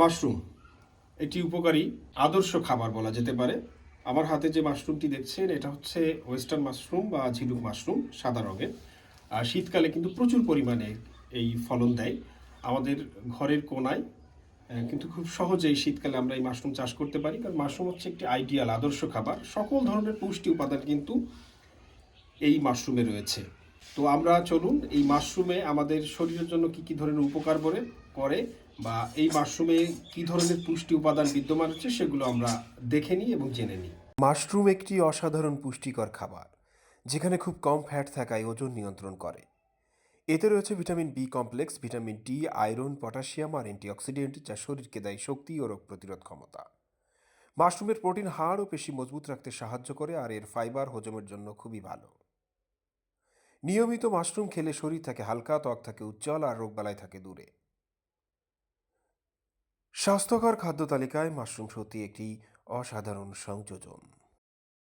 Mushroom. এটি উপকারী আদর্শ খাবার বলা যেতে পারে। আমার হাতে যে মাশরুমটি দেখছেন, এটা হচ্ছে ওয়েস্টার্ন মাশরুম বা ঝিনুক মাশরুম, সাদা রঙের। আর শীতকালে কিন্তু প্রচুর পরিমাণে এই ফলন দেয় আমাদের ঘরের কোনায়। কিন্তু খুব সহজেই শীতকালে আমরা এই মাশরুম চাষ করতে পারি, কারণ মাশরুম হচ্ছে একটি আইডিয়াল আদর্শ খাবার। সকল ধরনের পুষ্টি উপাদান কিন্তু এই মাশরুমে রয়েছে। তো আমরা চলুন, এই মাশরুমে আমাদের শরীরের জন্য কি কি ধরনের উপকার করে করে বা এই মাশরুমে কি ধরনের পুষ্টি উপাদান বিদ্যমান হচ্ছে সেগুলো আমরা দেখে নিই এবং জেনে নিই। মাশরুম একটি অসাধারণ পুষ্টিকর খাবার, যেখানে খুব কম ফ্যাট থাকায় ওজন নিয়ন্ত্রণ করে। এতে রয়েছে vitamin B complex vitamin D iron potassium আর অ্যান্টিঅক্সিডেন্ট যা শরীরকে দেয় শক্তি ও রোগ প্রতিরোধ ক্ষমতা। মাশরুমের প্রোটিন হাড় ও পেশি মজবুত রাখতে সাহায্য করে আর এর ফাইবার হজমের জন্য খুবই ভালো। নিয়মিত মাশরুম খেলে শরীর থাকে হালকা, ত্বক থাকে উজ্জ্বল আর রোগবালাই থাকে দূরে। স্বাস্থ্যকর খাদ্য তালিকায় মাশরুম সত্যি একটি অসাধারণ সংযোজন।